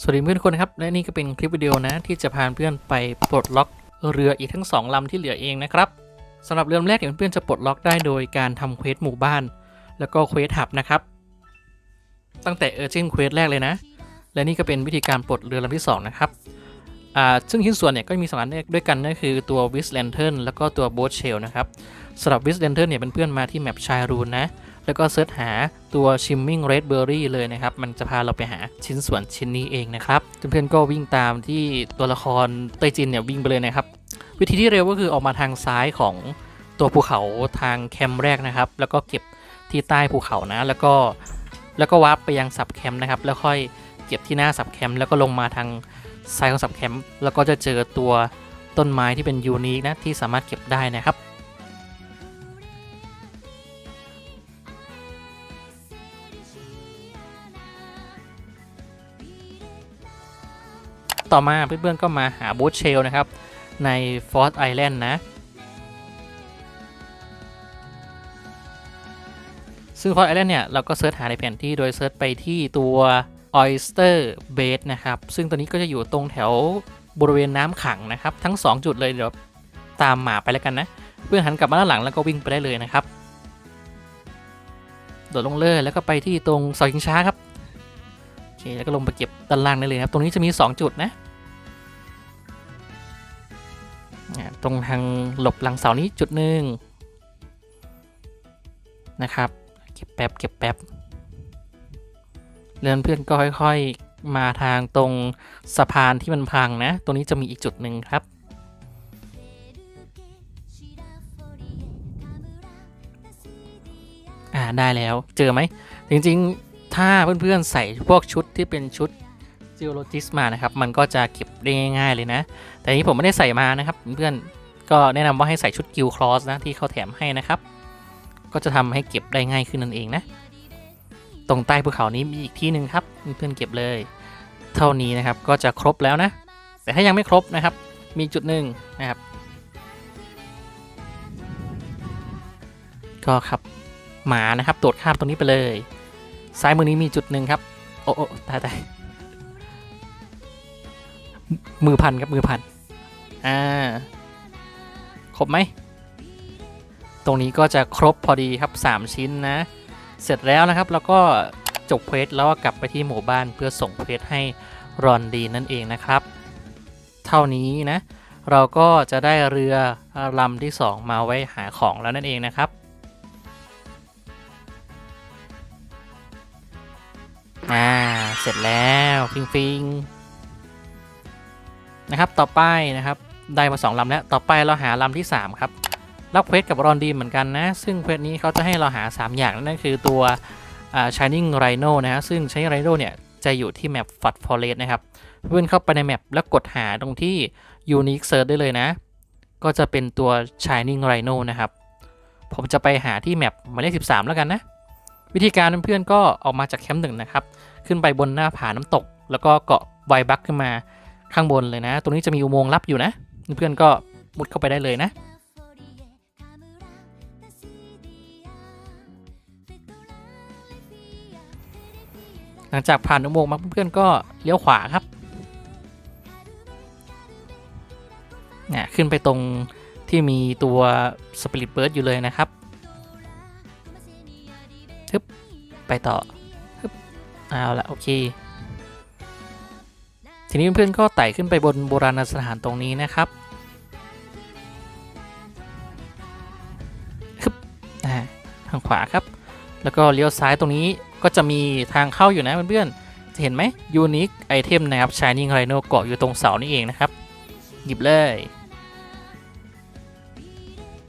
สวัสดีเพื่อนทุกคนครับ และนี่ก็เป็นคลิปวิดีโอนะ ที่จะพาเพื่อนไปปลดล็อกเรืออีกทั้งสองลำที่เหลือเองนะครับสำหรับเรือลำแรกเนี่ยวเพื่อนจะปลดล็อกได้โดยการทำเควสหมู่บ้าน แล้วก็เควสหับนะครับ ตั้งแต่เออร์เจนเควสแรกเลยนะ และนี่ก็เป็นวิธีการปลดเรือลำที่สองนะครับซึ่งชิ้นส่วนเนี่ยก็มีสองอันด้วยกันนั่นคือตัววิสแลนเทิร์นแล้วก็ตัวโบ๊ทเชลนะครับสำหรับวิสแลนเทิร์นเนี่ยเป็นเพื่อนมาที่แมปชายรูนนะ แล้วก็เซิร์ชหาตัว Shimming Red Berry เลยนะครับ มันจะพาเราไปหาชิ้นส่วนชิ้นนี้เองนะครับเพื่อนๆก็วิ่งตามที่ตัวละครเตยจินเนี่ยวิ่งไปเลยนะครับ วิธีที่เร็วก็คือออกมาทางซ้ายของตัวภูเขาทางแคมป์แรกนะครับ แล้วก็เก็บที่ใต้ภูเขานะ แล้วก็แล้วก็วาร์ปไปยังสับแคมป์นะครับ แล้วค่อยเก็บที่หน้าสับแคมป์แล้วก็ลงมาทางซ้ายของสับแคมป์แล้วก็จะเจอตัวต้นไม้ที่เป็นยูนิคนะที่สามารถเก็บได้นะครับ ต่อมาเพื่อนๆก็มาหาบูธเชลนะครับในฟอร์ t ไอแลนด์นะ ซึ่งฟอร์ t ไอแลนด์เนี่ย เราก็เซิร์ชหาในแผนที่โดยเซิร์ชไปที่ตัว Oyster b a s นะครับ ซึ่งตัวนี้ก็จะอยู่ตรงแถวบริเวณน้ำขังนะครับ ทั้ง 2 จุดเลยเดี๋ยวตามหมาไปแล้วกันนะ เพื่อนหันกลับมาด้านหลังแล้วก็วิ่งไปได้เลยนะครับ โดดลงเลยแล้วก็ไปที่ตรงเสาชิงช้าครับ แล้วก็ลงไปเก็บด้านล่างได้เลยครับ ตรงนี้จะมี 2 จุดนะตรงทางหลบหลังเสานี้จุดหนึ่งนะครับ เก็บแป๊บเก็บแป๊บเรือนเพื่อนก็ค่อยๆ มาทางตรงสะพานที่มันพังนะ ตรงนี้จะมีอีกจุดหนึ่งครับ อ่าได้แล้ว เจอไหม จริงๆ ถ้าเพื่อนๆใส่พวกชุดที่เป็นชุด geologist มานะครับ มันก็จะเก็บได้ง่าย ๆเลยนะ แต่นี้ผมไม่ได้ใส่มานะครับเพื่อนๆก็แนะนำว่าให้ใส่ชุด guild cross นะที่เขาแถมให้นะครับ ก็จะทำให้เก็บได้ง่ายขึ้นนั่นเองนะ ตรงใต้ภูเขานี้มีอีกที่หนึ่งครับเพื่อนๆเก็บเลย เท่านี้นะครับก็จะครบแล้วนะ แต่ถ้ายังไม่ครบนะครับ มีจุดหนึ่งนะครับ ก็ครับหมานะครับโดดข้ามตรงนี้ไปเลย ซ้ายมือนี้มีจุดหนึ่งครับ โอ้โอ้ตายตายมือพันครับมือพัน อ่า ครบไหม ตรงนี้ก็จะครบพอดีครับ 3 ชิ้นนะ เสร็จแล้วนะครับ แล้วก็จบเควสแล้วก็กลับไปที่หมู่บ้านเพื่อส่งเควสให้รอนดีนั่นเองนะครับ เท่านี้นะ เราก็จะได้เรือลำที่ 2 มาไว้หาของแล้วนั่นเองนะครับ อ่า เสร็จแล้วฟิงฟิงนะครับ ต่อไปนะครับ ได้มา 2ลำแล้ว ต่อไปเราหาลำที่ 3 ครับ รับเควสกับรอนดีเหมือนกันนะ ซึ่งเควสนี้เขาจะให้เราหา 3 อย่าง นั่นคือตัวอ่า Shining Rhino นะฮะ ซึ่ง Shining Rhino เนี่ย จะอยู่ที่แมป Fat Forest นะครับ เพื่อนเข้าไปในแมปแล้วกดหาตรงที่ Unique Search ได้เลยนะ ก็จะเป็นตัว Shining Rhino นะครับ ผมจะไปหาที่แมปหมายเลข13 แล้วกันนะ วิธีการเพื่อนๆก็ออกมาจากแคมป์หนึ่งนะครับ ขึ้นไปบนหน้าผาน้ำตก แล้วก็เกาะไวบักขึ้นมาข้างบนเลยนะ ตรงนี้จะมีอุโมงค์ลับอยู่นะ เพื่อนๆก็มุดเข้าไปได้เลยนะหลังจากผ่านอุโมงค์มาเพื่อนๆก็เลี้ยวขวาครับเนี่ยขึ้นไปตรงที่มีตัวสปิริตเบิร์ดอยู่เลยนะครับึบไปต่อทึบเอาละโอเค ทีนี้เพื่อนๆก็ไต่ขึ้นไปบนโบราณสถานตรงนี้นะครับคึบทางขวาครับ แล้วก็เลี้ยวซ้ายตรงนี้ก็จะมีทางเข้าอยู่นะเพื่อนๆจะเห็นไหมยูนิคไอเทมนะครับ Shining Rhino เกาะอยู่ตรงเสานี่เองนะครับ หยิบเลย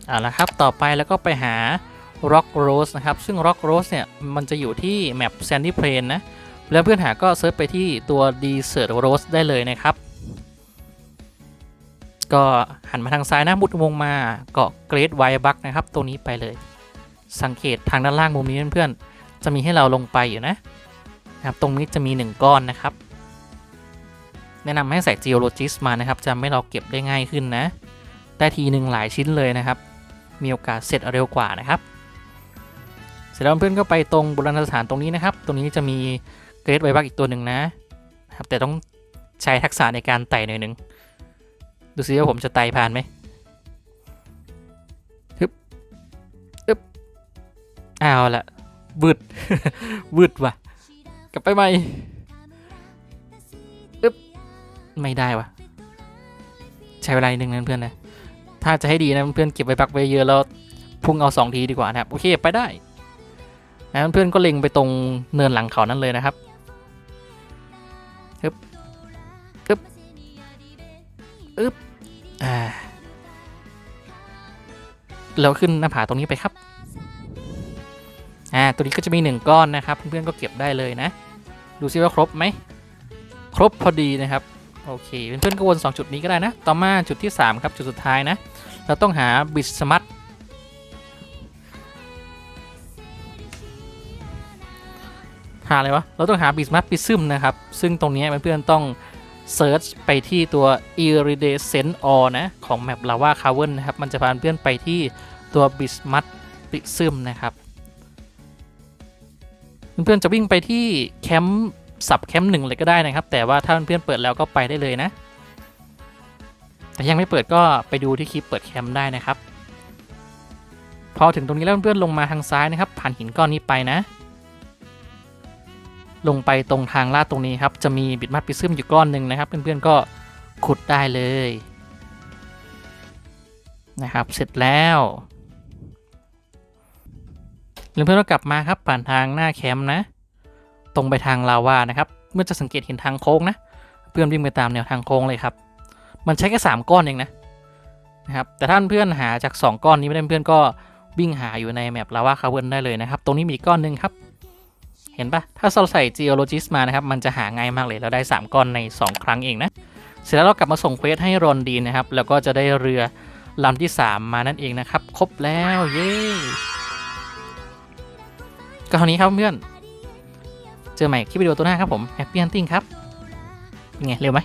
เอาละครับ ต่อไปแล้วก็ไปหา Rock Rose นะครับ ซึ่ง Rock Rose เนี่ย มันจะอยู่ที่แมป Sandy Plain นะ แล้วเพื่อนหาก็เซิร์ชไปที่ตัว Desert Rose ได้เลยนะครับ ก็หันมาทางซ้ายนะมุดอุโมงมาเกาะ Great White Buck นะครับตรงนี้ไปเลย สังเกตทางด้านล่างมุมนี้เพื่อนๆ จะมีให้เราลงไปอยู่นะ นะครับ ตรงนี้จะมี 1 ก้อนนะครับ แนะนำให้ใส่ Geologist มานะครับ จะไม่เราเก็บได้ง่ายขึ้นนะ ได้ทีหนึ่งหลายชิ้นเลยนะครับ มีโอกาสเสร็จเร็วกว่านะครับ สร็จแล้วเพื่อนก็ไปตรงโบราณสถานตรงนี้นะครับ ตรงนี้จะมีเกรดไวบักอีกตัวหนึ่งนะครับ แต่ต้องใช้ทักษะในการไต่หน่อยหนึ่ง ดูซิว่าผมจะไต่ผ่านไหมฮึบฮึบเอาวละวืดวืดว่ะ กลับไปใหม่อึ๊บไม่ได้ว่ะ ใช้เวลานิดนึงนะเพื่อนนะ ถ้าจะให้ดีนะเพื่อนเก็บไว้พักไว้เยอะแล้วพุ่งเอาสองทีดีกว่านะครับ โอเคไปได้ เพื่อนก็เล็งไปตรงเนินหลังเขานั่นเลยนะครับฮึบฮึบอึ๊บอ่าแล้วขึ้นหน้าผาตรงนี้ไปครับ อ่า ตัวนี้ก็จะมีหนึ่งก้อนนะครับ เพื่อนๆก็เก็บได้เลยนะ ดูซิว่าครบไหม ครบพอดีนะครับ โอเค เพื่อนๆก็วน 2 จุดนี้ก็ได้นะ ต่อมาจุดที่ 3 ครับ จุดสุดท้ายนะ เราต้องหาบิสมัต หาอะไรวะ เราต้องหาบิสมัตปิซึมนะครับ ซึ่งตรงนี้เพื่อนๆต้องเซิร์ชไปที่ตัว iridescent or นะ ของแมป lava cavern นะครับ มันจะพาเพื่อนไปที่ตัวบิสมัตปิซึมนะครับ เพื่อนๆจะวิ่งไปที่แคมป์สับแคมป์หนึ่งเลยก็ได้นะครับ แต่ว่าถ้าเพื่อนๆเปิดแล้วก็ไปได้เลยนะ แต่ยังไม่เปิดก็ไปดูที่คลิปเปิดแคมป์ได้นะครับ พอถึงตรงนี้แล้วเพื่อนๆลงมาทางซ้ายนะครับ ผ่านหินก้อนนี้ไปนะ ลงไปตรงทางลาดตรงนี้ครับ จะมีบิดมัดปิซึมอยู่ก้อนหนึ่งนะครับ เพื่อนๆก็ขุดได้เลยนะครับ เสร็จแล้วเพื่อนๆก็กลับมาครับผ่านทางหน้าแคมป์นะ ตรงไปทางลาวานะครับ เมื่อจะสังเกตเห็นทางโค้งนะ เพื่อนวิ่งไปตามแนวทางโค้งเลยครับ มันใช้แค่สามก้อนเองนะนะครับ แต่ถ้าเพื่อนหาจาก 2 ก้อนนี้ไม่ได้เพื่อนก็วิ่งหาอยู่ในแมปลาวาคาเวนได้เลยนะครับ ตรงนี้มีอีกก้อนหนึ่งครับ เห็นปะถ้าเราใส่ geologist มานะครับ มันจะหาง่ายมากเลย เราได้ 3 ก้อนใน 2 ครั้งเองนะ เสร็จแล้วเรากลับมาส่งเควสให้รอนดีนนะครับ แล้วก็จะได้เรือลำที่ 3 มานั่นเองนะครับ ครบแล้ว เย้ก็เท่านี้ครับเพื่อน เจอใหม่คลิปวิดีโอตัวหน้าครับผม Happy Hunting ครับเป็นไง เร็วไหม